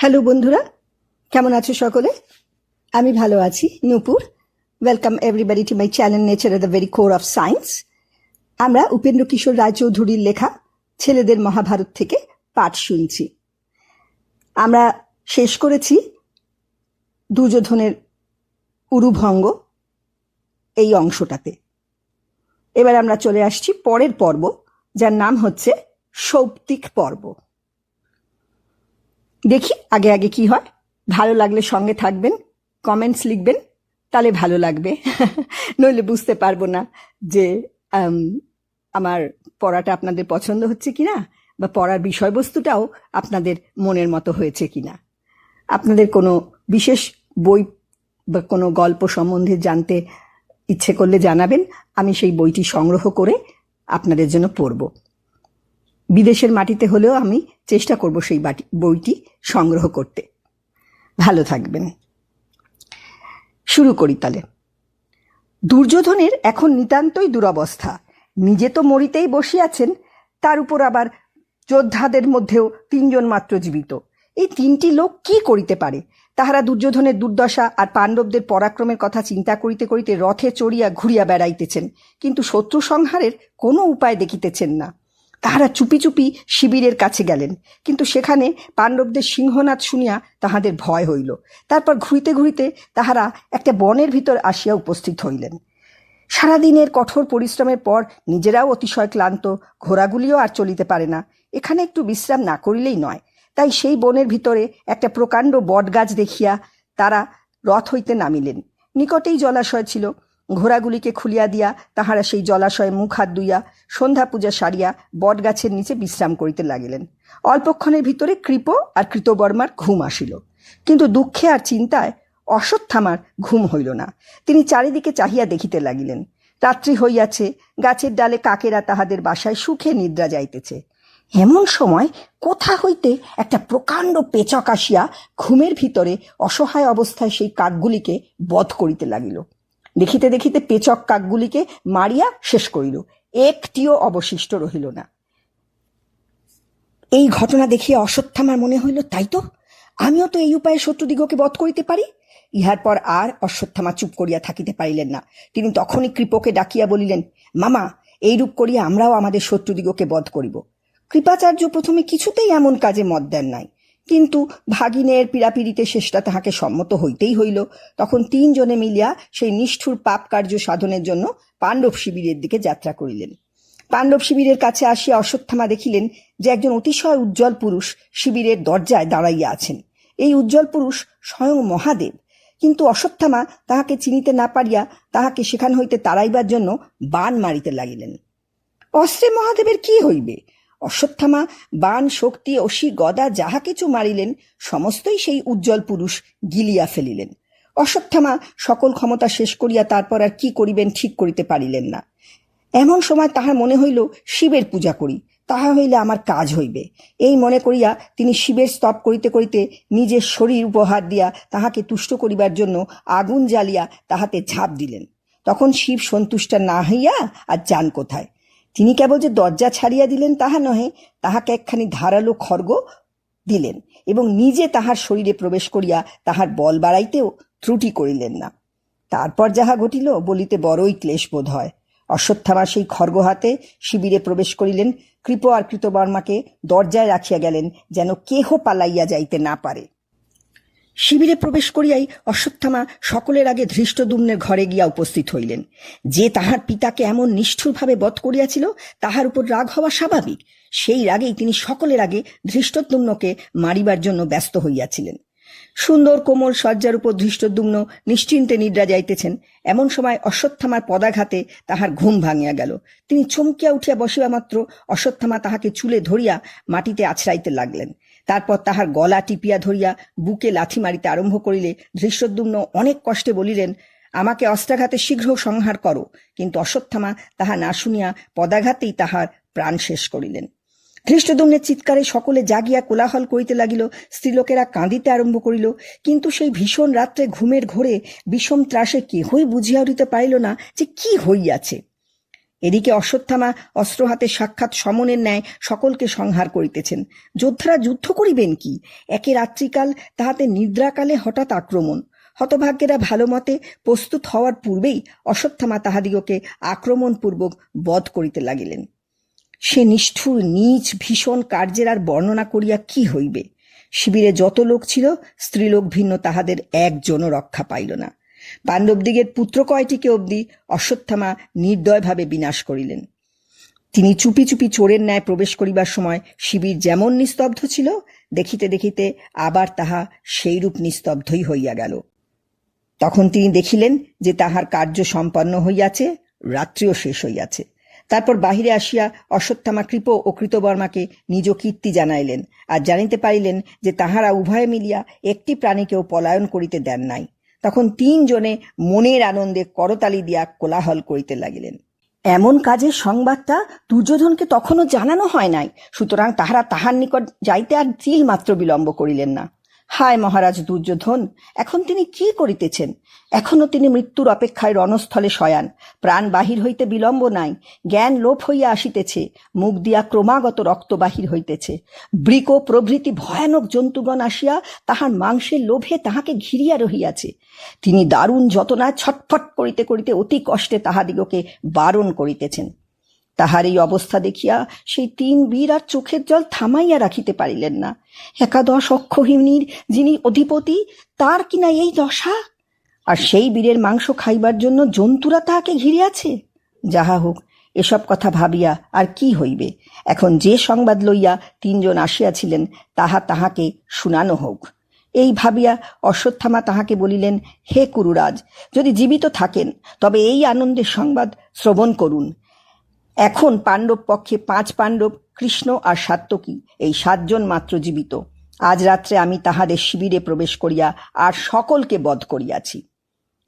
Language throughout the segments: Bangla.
হ্যালো বন্ধুরা, কেমন আছো সকলে? আমি ভালো আছি, Nupur. Welcome everybody to my channel nature the very core of science আমরা উপেন্দ্র কিশোর রায়চৌধুরীর লেখা ছেলেদের মহাভারত থেকে পাঠ শুনছি। আমরা শেষ করেছি দুর্যোধনের উরুভঙ্গ এই অংশটাতে। এবার আমরা চলে আসছি পরের পর্ব, যার নাম হচ্ছে সৌপ্তিক পর্ব। দেখি আগে আগে কি হয়। ভালো লাগলে সঙ্গে থাকবেন কমেন্টস লিখবেন, তাহলে ভালো লাগবে। নইলে বুঝতে পারব না যে আমার পড়াটা আপনাদের পছন্দ হচ্ছে কিনা বা পড়ার বিষয়বস্তুটাও আপনাদের মনের মতো হয়েছে কিনা। আপনাদের কোনো বিশেষ বই বা কোনো গল্প সম্বন্ধে জানতে ইচ্ছে করলে জানাবেন, আমি সেই বইটি সংগ্রহ করে আপনাদের জন্য পড়ব। বিদেশের মাটিতে হলেও আমি চেষ্টা করব সেই বাটি, বইটি সংগ্রহ করতে। ভালো থাকবেন। শুরু করি তাহলে দুর্যোধনের এখন নিতান্তই দুরবস্থা। নিজে তো মরিতেই বসিয়াছেন, তার উপর আবার যোদ্ধাদের মধ্যেও তিনজন মাত্র জীবিত। এই তিনটি লোক কি করিতে পারে? তাহারা দুর্যোধনের দুর্দশা আর পাণ্ডবদের পরাক্রমের কথা চিন্তা করিতে করিতে রথে চড়িয়া ঘুরিয়া বেড়াইতেছেন, কিন্তু শত্রু সংহারের কোনো উপায় দেখিতেছেন না। তাহারা চুপি চুপি শিবিরের কাছে গেলেন। কিন্তু সেখানে পাণ্ডবদের সিংহনাথ শুনিয়া তাহাদের ভয় হইল। তারপর ঘুরিতে ঘুরিতে তাহারা একটা বনের ভিতর আসিয়া উপস্থিত হইলেন। সারাদিনের কঠোর পরিশ্রমের পর নিজেরাও অতিশয় ক্লান্ত, ঘোড়াগুলিও আর চলিতে পারে না। এখানে একটু বিশ্রাম না করিলেই নয়। তাই সেই বনের ভিতরে একটা প্রকাণ্ড বটগাছ দেখিয়া তারা রথ হইতে নামিলেন। নিকটেই জলাশয় ছিল। ঘোড়াগুলিকে খুলিয়া দিয়া তাহারা সেই জলাশয়ে মুখ হাত ধুইয়া সন্ধ্যা পূজা সারিয়া বটগাছের নিচে বিশ্রাম করিতে লাগিলেন। অল্পক্ষণের ভিতরে কৃপ আর কৃতবর্মার ঘুম আসিল। কিন্তু দুঃখে আর চিন্তায় অশ্বত্থামার ঘুম হইল না। তিনি চারিদিকে চাহিয়া দেখিতে লাগিলেন। রাত্রি হইয়াছে, গাছের ডালে কাকেরা তাহাদের বাসায় সুখে নিদ্রা যাইতেছে। এমন সময় কোথা হইতে একটা প্রকাণ্ড পেচক আসিয়া ঘুমের ভিতরে অসহায় অবস্থায় সেই কাকগুলিকে বধ করিতে লাগিল। দেখিতে দেখিতে পেচক কাকগুলিকে মারিয়া শেষ করিল। একটিও অবশিষ্ট রহিল না। এই ঘটনা দেখিয়া অশ্বত্থামার মনে হইল, তাই তো? আমিও তো এই উপায়ে শত্রুদিগকে বধ করিতে পারি? ইহার পর আর অশ্বত্থামা চুপ করিয়া থাকিতে পারিলেন না। তিনি তখনই কৃপকে ডাকিয়া বলিলেন, মামা, এইরূপ করিয়া আমরাও আমাদের শত্রুদিগকে বধ করিব। কৃপাচার্য প্রথমে কিছুতেই এমন কাজে মত দেন নাই। কিন্তু ভাগিনের পীড়াপিড়িতে শেষটা তাহাকে সম্মত হইতেই হইল। তখন তিনজনে মিলিয়া সেই নিষ্ঠুর পাপ কার্য সাধনের জন্য পাণ্ডব শিবিরের দিকে যাত্রা করিলেন। পাণ্ডব শিবিরের কাছে আসিয়া অশ্বত্থামা দেখিলেন যে একজন অতিশয় উজ্জ্বল পুরুষ শিবিরের দরজায় দাঁড়াইয়া আছেন। এই উজ্জ্বল পুরুষ স্বয়ং মহাদেব। কিন্তু অশ্বত্থামা তাহাকে চিনিতে না পারিয়া তাহাকে সেখান হইতে তাড়াইবার জন্য বান মারিতে লাগিলেন। অস্ত্রে মহাদেবের কি হইবে? অশ্বত্থামা, বাণ, শক্তি, অসি, গদা যাহা কিছু মারিলেন, সমস্তই সেই উজ্জ্বল পুরুষ গিলিয়া ফেলিলেন। অশ্বত্থামা সকল ক্ষমতা শেষ করিয়া তারপর আর কি করিবেন ঠিক করিতে পারিলেন না। এমন সময় তাহার মনে হইল, শিবের পূজা করি, তাহা হইলে আমার কাজ হইবে। এই মনে করিয়া তিনি শিবের স্তব করিতে করিতে নিজের শরীর উপহার দিয়া তাহাকে তুষ্ট করিবার জন্য আগুন জ্বালিয়া তাহাতে ঝাঁপ দিলেন। তখন শিব সন্তুষ্ট না হইয়া, আর যান কোথায়? তিনি কেবল যে দরজা ছাড়িয়া দিলেন তাহা নহে, তাহাকে একখানি ধারালো খর্গ দিলেন এবং নিজে তাহার শরীরে প্রবেশ করিয়া তাহার বল বাড়াইতেও ত্রুটি করিলেন না। তারপর যাহা ঘটিল, বলিতে বড়ই ক্লেশ বোধ হয়। অশ্বত্থামা সেই খর্গ হাতে শিবিরে প্রবেশ করিলেন, কৃপ আর কৃতবর্মাকে দরজায় রাখিয়া গেলেন, যেন কেহ পালাইয়া যাইতে না পারে। শিবিরে প্রবেশ করিয়াই অশ্বত্থামা সকলের আগে ধৃষ্টদুম্নের ঘরে গিয়া উপস্থিত হইলেন। যে তাহার পিতাকে এমন নিষ্ঠুরভাবে বধ করিয়াছিল, তাহার উপর রাগ হওয়া স্বাভাবিক। সেই রাগেই তিনি সকলের আগে ধৃষ্টদ্যুম্নকে মারিবার জন্য ব্যস্ত হইয়াছিলেন। সুন্দর কোমল শয্যার উপর ধৃষ্টদ্যুম্ন নিশ্চিন্তে নিদ্রা যাইতেছেন। এমন সময় অশ্বত্থামার পদাঘাতে তাহার ঘুম ভাঙিয়া গেল। তিনি চমকিয়া উঠিয়া বসিবা মাত্র অশ্বত্থামা তাহাকে চুলে ধরিয়া মাটিতে আছড়াইতে লাগলেন। তারপর তাহার গলা টিপিয়া ধরিয়া বুকে লাথি মারিতে আরম্ভ করিলে ধৃষ্টদ্যুম্ন অনেক কষ্টে বলিলেন, আমাকে অস্ত্রাঘাতে শীঘ্র সংহার করো। কিন্তু অশ্বত্থামা তাহা না শুনিয়া পদাঘাতেই তাহার প্রাণ শেষ করিলেন। ধৃষ্টদম্নের চিৎকারে সকলে জাগিয়া কোলাহল করিতে লাগিল, স্ত্রীলোকেরা কাঁদিতে আরম্ভ করিল। কিন্তু সেই ভীষণ রাত্রে ঘুমের ঘোরে বিষম ত্রাসে কেহই বুঝিয়া উঠিতে পারিল না যে কি হইয়াছে। এদিকে অশ্বত্থামা অস্ত্র হাতে সাক্ষাৎ সমনের ন্যায় সকলকে সংহার করিতেছেন। যোদ্ধারা যুদ্ধ করিবেন কি? একে রাত্রিকাল তাহাতে নিদ্রাকালে হঠাৎ আক্রমণ। হতভাগ্যেরা ভালো মতে প্রস্তুত হওয়ার পূর্বেই অশ্বত্থামা তাহাদিগকে আক্রমণপূর্বক বধ করিতে লাগিলেন। সে নিষ্ঠুর, নীচ, ভীষণ কার্যের আর বর্ণনা করিয়া কি হইবে? শিবিরে যত লোক ছিল, স্ত্রীলোক ভিন্ন তাহাদের একজনও রক্ষা পাইল না। পাণ্ডবদিগের পুত্র কয়টিকে অবধি অশ্বত্থামা নির্দয়ভাবে বিনাশ করিলেন। তিনি চুপি চুপি চোরের ন্যায় প্রবেশ করিবার সময় শিবির যেমন নিস্তব্ধ ছিল, দেখিতে দেখিতে আবার তাহা সেইরূপ নিস্তব্ধই হইয়া গেল। তখন তিনি দেখিলেন যে তাহার কার্য সম্পন্ন হইয়াছে, রাত্রিও শেষ হইয়াছে। তারপর বাহিরে আসিয়া অশ্বত্থামা কৃপ ও কৃতবর্মাকে নিজ কীর্তি জানাইলেন আর জানিতে পারিলেন যে তাহারা উভয়ে মিলিয়া একটি প্রাণীকেও পলায়ন করিতে দেন নাই। তখন তিনজনে মনের আনন্দে করতালি দিয়া কোলাহল করিতে লাগিলেন। এমন কাজের সংবাদটা দুর্যোধনকে তখনও জানানো হয় নাই, সুতরাং তাহারা তাহার নিকট যাইতে আর তিল মাত্র বিলম্ব করিলেন না। হায় মহারাজ দুর্যোধন, এখন তিনি কি করিতেছেন? এখনও তিনি মৃত্যুর অপেক্ষায় রণস্থলে শয়ান। প্রাণ বাহির হইতে বিলম্ব নাই, জ্ঞান লোপ হইয়া আসিতেছে, মুখ দিয়া ক্রমাগত রক্ত বাহির হইতেছে। বৃক প্রভৃতি ভয়ানক জন্তুগণ আসিয়া তাহার মাংসের লোভে তাহাকে ঘিরিয়া রহিয়াছে। তিনি দারুণ যতনায় ছটফট করিতে করিতে অতি কষ্টে তাহাদিগকে বারণ করিতেছেন। তাহার এই অবস্থা দেখিয়া সেই তিন বীর আর চোখের জল থামাইয়া রাখিতে পারিলেন না। একাদশ অক্ষহীনির যিনি অধিপতি, তার কিনা এই দশা? আর সেই বীরের মাংস খাইবার জন্য জন্তুরা তাহাকে ঘিরিয়াছে? যাহা হোক, এসব কথা ভাবিয়া আর কি হইবে? এখন যে সংবাদ লইয়া তিনজন আসিয়াছিলেন, তাহা তাহাকে শুনানো হোক। এই ভাবিয়া অশ্বত্থামা তাহাকে বলিলেন, হে কুরুরাজ, যদি জীবিত থাকেন, তবে এই আনন্দের সংবাদ শ্রবণ করুন। এখন পাণ্ডব পক্ষে পাঁচ পাণ্ডব, কৃষ্ণ আর সাত্যকী এই সাতজন মাত্র জীবিত। আজ রাত্রে আমি তাহাদের শিবিরে প্রবেশ করিয়া আর সকলকে বধ করিয়াছি।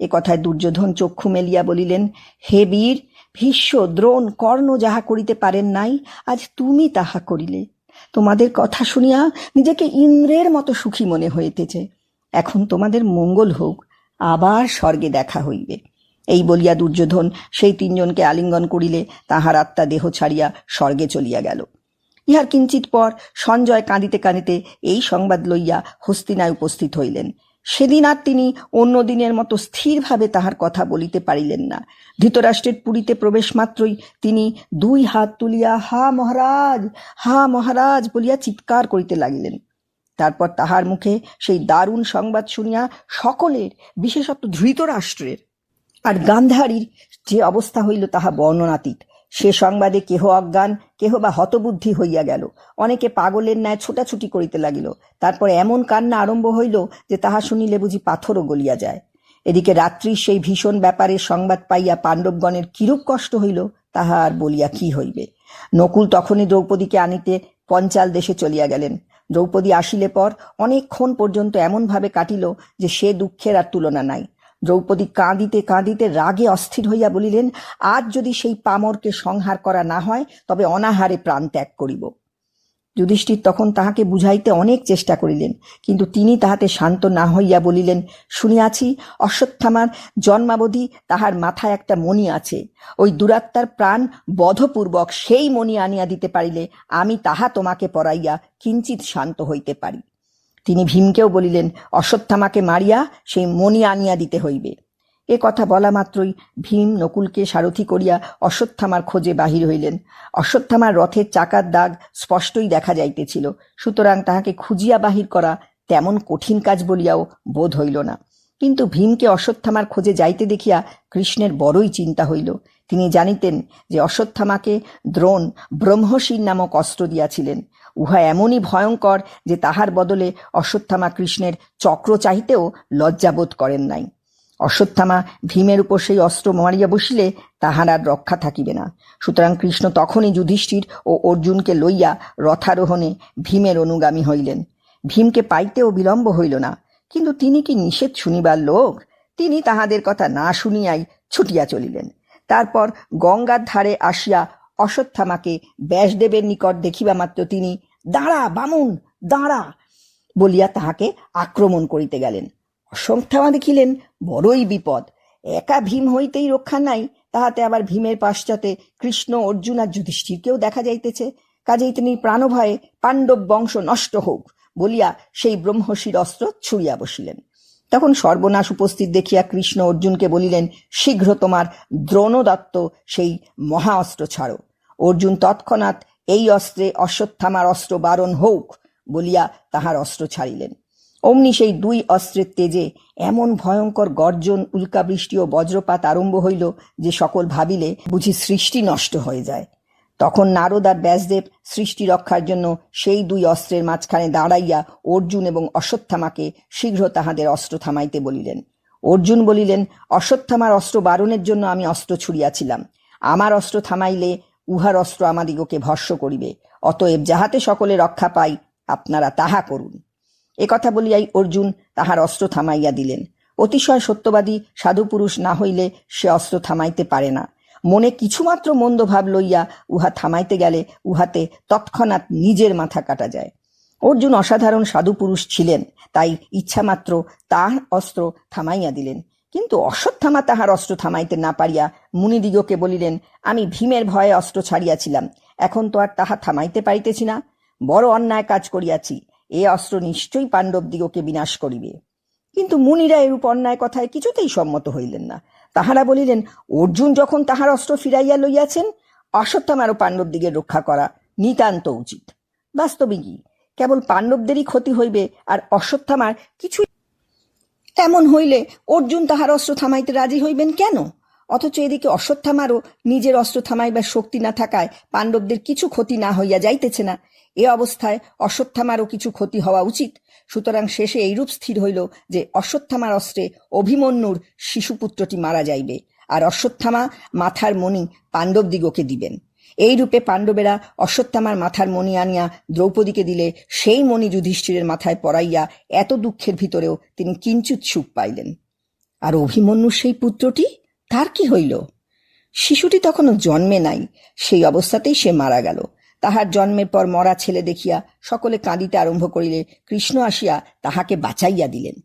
এ কথায় দুর্যোধন চক্ষু মেলিয়া বলিলেন, হে বীর, ভীষ্ম, দ্রোণ, কর্ণ যাহা করিতে পারেন নাই, আজ তুমি তাহা করিলে। তোমাদের কথা শুনিয়া নিজেকে ইন্দ্রের মতো সুখী মনে হইতেছে। এখন তোমাদের মঙ্গল হোক, আবার স্বর্গে দেখা হইবে। এই বলিয়া দুর্যোধন সেই তিনজনকে আলিঙ্গন করিলে তাহার আত্মা দেহ ছাড়িয়া স্বর্গে চলিয়া গেল। ইহার কিঞ্চিত পর সঞ্জয় কাঁদিতে কাঁদিতে এই সংবাদ লইয়া হস্তিনায় উপস্থিত হইলেন। সেদিন আর তিনি অন্য দিনের মতো স্থিরভাবে তাহার কথা বলিতে পারিলেন না। ধৃতরাষ্ট্রের পুরীতে প্রবেশ মাত্রই তিনি দুই হাত তুলিয়া, হা মহারাজ হা মহারাজ বলিয়া চিৎকার করিতে লাগিলেন। তারপর তাহার মুখে সেই দারুণ সংবাদ শুনিয়া সকলের, বিশেষত ধৃতরাষ্ট্রের আর গান্ধারীর যে অবস্থা হইল তাহা বর্ণনাতীত। সে সংবাদে কেহ অজ্ঞান, কেহ বা হতবুদ্ধি হইয়া গেল। অনেকে পাগলের ন্যায় ছোটাছুটি করিতে লাগিল। তারপর এমন কান্না আরম্ভ হইল যে তাহা শুনিলে বুঝি পাথরও গলিয়া যায়। এদিকে রাত্রি সেই ভীষণ ব্যাপারে সংবাদ পাইয়া পাণ্ডবগণের কিরূপ কষ্ট হইল, তাহা আর বলিয়া কি হইবে? নকুল তখনই দ্রৌপদীকে আনিতে পঞ্চাল দেশে চলিয়া গেলেন। দ্রৌপদী আসিলে পর অনেকক্ষণ পর্যন্ত এমনভাবে কাটিল যে সে দুঃখের আর তুলনা নাই। দ্রৌপদী কাঁদিতে কাঁদিতে রাগে অস্থির হইয়া বলিলেন, আজ যদি সেই পামরকে সংহার করা না হয়, তবে অনাহারে প্রাণ ত্যাগ করিব। যুধিষ্ঠির তখন তাহাকে বুঝাইতে অনেক চেষ্টা করিলেন, কিন্তু তিনি তাহাতে শান্ত না হইয়া বলিলেন, শুনিয়াছি, অশ্বত্থামার জন্মাবধি তাহার মাথায় একটা মণি আছে। ওই দুরাত্মার প্রাণ বধপূর্বক সেই মণি আনিয়া দিতে পারিলে আমি তাহা তোমাকে পড়াইয়া কিঞ্চিত শান্ত হইতে পারি। তিনি ভীমকেও বলিলেন, অশ্বত্থামাকে মারিয়া সেই মণি আনিয়া দিতে হইবে। এ কথা বলা মাত্রই ভীম নকুলকে সারথি করিয়া অশ্বত্থামার খোঁজে বাহির হইলেন। অশ্বত্থামার রথের চাকার দাগ স্পষ্টই দেখা যাইতেছিল, সুতরাং তাহাকে খুঁজিয়া বাহির করা তেমন কঠিন কাজ বলিয়াও বোধ হইল না। কিন্তু ভীমকে অশ্বত্থামার খোঁজে যাইতে দেখিয়া কৃষ্ণের বড়ই চিন্তা হইল। তিনি জানিতেন যে অশ্বত্থামাকে দ্রোণ ব্রহ্মশীর নামক অস্ত্র দিয়াছিলেন। উহা এমনই ভয়ঙ্কর যে তাহার বদলে অশ্বত্থামা কৃষ্ণের চক্র চাহিতেও লজ্জাবোধ করেন নাই। অশ্বত্থামা ভীমের উপর সেই অস্ত্র মারিয়া বসিলে তাহার আর রক্ষা থাকিবে না। সুতরাং কৃষ্ণ তখনই যুধিষ্ঠির ও অর্জুনকে লইয়া রথারোহণে ভীমের অনুগামী হইলেন। ভীমকে পাইতেও বিলম্ব হইল না। কিন্তু তিনি কি নিষেধ শুনিবার লোক? তিনি তাহাদের কথা না শুনিয়াই ছুটিয়া চলিলেন। তারপর গঙ্গার ধারে আসিয়া অশ্বত্থামাকে ব্যাসদেবের নিকট দেখিবা মাত্র তিনি, দাঁড়া বামুন, দাঁড়া! বলিয়া তাহাকে আক্রমণ করিতে গেলেন। অশ্বত্থামা দেখিলেন, বড়ই বিপদ। একা ভীম হইতেই রক্ষা নাই, তাহাতে আবার ভীমের পাশ্চাতে কৃষ্ণ, অর্জুন আর যুধিষ্ঠিরকেও দেখা যাইতেছে। কাজেই তিনি প্রাণভয়ে পাণ্ডব বংশ নষ্ট হোক বলিয়া সেই ব্রহ্মশির অস্ত্র ছুড়িয়া বসিলেন। তখন সর্বনাশ উপস্থিত দেখিয়া কৃষ্ণ অর্জুনকে বলিলেন, শীঘ্র তোমার দ্রোণদত্ত সেই মহা অস্ত্র ছাড়ো। অর্জুন তৎক্ষণাৎ এই অস্ত্রে অশ্বত্থামার অস্ত্র বারণ হোক বলিয়া তাহার অস্ত্র ছাড়িলেন। অমনি সেই দুই অস্ত্রের তেজে এমন ভয়ঙ্কর গর্জন, উল্কাবৃষ্টি ও বজ্রপাত আরম্ভ হইল যে সকল ভাবিলে বুঝি সৃষ্টি নষ্ট হয়ে যায়। তখন নারদ আর ব্যাসদেব সৃষ্টি রক্ষার জন্য সেই দুই অস্ত্রের মাঝখানে দাঁড়াইয়া অর্জুন এবং অশ্বত্থামাকে শীঘ্র তাহাদের অস্ত্র থামাইতে বলিলেন। অর্জুন বলিলেন, অশ্বত্থামার অস্ত্র বারণের জন্য আমি অস্ত্র ছুড়িয়াছিলাম। আমার অস্ত্র থামাইলে উহার অস্ত্র আমাদিগকে ভস্য করিবে। অতএব যাহাতে সকলে রক্ষা পাই আপনারা তাহা করুন। একথা বলিয়াই অর্জুন তাহার অস্ত্র থামাইয়া দিলেন। অতিশয় সত্যবাদী সাধু পুরুষ না হইলে সে অস্ত্র থামাইতে পারে না। মনে কিছুমাত্র মন্দ ভাব লইয়া উহা থামাইতে গেলে উহাতে তৎক্ষণাৎ নিজের মাথা কাটা যায়। অর্জুন অসাধারণ সাধু পুরুষ ছিলেন, তাই ইচ্ছামাত্র তার অস্ত্র থামাইয়া দিলেন। কিন্তু অশ্বত্থামা তাহার অস্ত্র থামাইতে না পারিয়া মুনিদিগকে বলিলেন, আমি ভীমের ভয়ে অস্ত্র ছাড়িয়াছিলাম, এখন তো আর তাহা থামাইতে পারিতেছি না। বড় অন্যায় কাজ করিয়াছি, এ অস্ত্র নিশ্চয়ই পাণ্ডবদিগকে বিনাশ করিবে কিন্তু মুনিরা এরূপ অন্যায় কথায় কিছুতেই সম্মত হইলেন না। তাহারা বলিলেন, অর্জুন যখন তাহার অস্ত্র ফিরাইয়া লইয়াছেন, অশ্বত্থামারও পাণ্ডবদিগের রক্ষা করা নিতান্ত উচিত। বাস্তবে কি কেবল পাণ্ডবদেরই ক্ষতি হইবে আর অশ্বত্থামার কিছু এমন হইলে অর্জুন তাহার অস্ত্র থামাইতে রাজি হইবেন কেন? অথচ এদিকে অশ্বত্থামারও নিজের অস্ত্র থামাইবার শক্তি না থাকায় পাণ্ডবদের কিছু ক্ষতি না হইয়া যাইতেছে না। এ অবস্থায় অশ্বত্থামারও কিছু ক্ষতি হওয়া উচিত। সুতরাং শেষে এইরূপ স্থির হইল যে অশ্বত্থামার অস্ত্রে অভিমন্যুর শিশুপুত্রটি মারা যাইবে, আর অশ্বত্থামা মাথার মণি পাণ্ডবদিগকে দিবেন। এই রূপে পাণ্ডবেরা অশ্বত্থামার মাথার মণি আনিয়া দ্রৌপদীকে দিলে সেই মণি যুধিষ্ঠিরের মাথায় পড়াইয়া এত দুঃখের ভিতরেও তিনি কিঞ্চুত সুখ পাইলেন। আর অভিমন্যুর সেই পুত্রটি? তার কি হইল? শিশুটি তখনও জন্মে নাই, সেই অবস্থাতেই সে মারা গেল। তাহার জন্মের পর মরা ছেলে দেখিয়া সকলে কাঁদিতে আরম্ভ করিলে কৃষ্ণ আসিয়া তাহাকে বাঁচাইয়া দিলেন।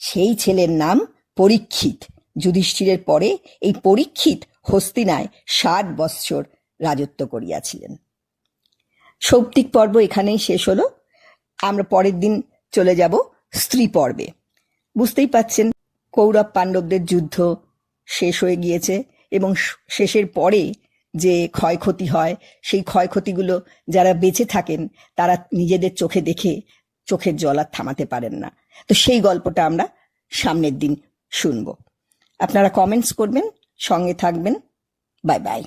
সেই ছেলের নাম পরীক্ষিত। যুধিষ্ঠিরের পরে এই পরীক্ষিত হস্তিনায় ষাট বৎসর রাজত্ব করিয়াছিলেন। সৌপ্তিক পর্ব এখানেই শেষ হলো। আমরা পরের দিন চলে যাব স্ত্রী পর্বে। বুঝতেই পাচ্ছেন, কৌরব পাণ্ডবদের যুদ্ধ শেষ হয়ে গিয়েছে এবং শেষের পরে যে ক্ষয়ক্ষতি হয়, সেই ক্ষয়ক্ষতিগুলো যারা বেঁচে থাকেন, তারা নিজেদের চোখে দেখে চোখের জল আর থামাতে পারেন না। তো সেই গল্পটা আমরা সামনের দিন শুনব। আপনারা কমেন্টস করবেন, সঙ্গে থাকবেন। Bye bye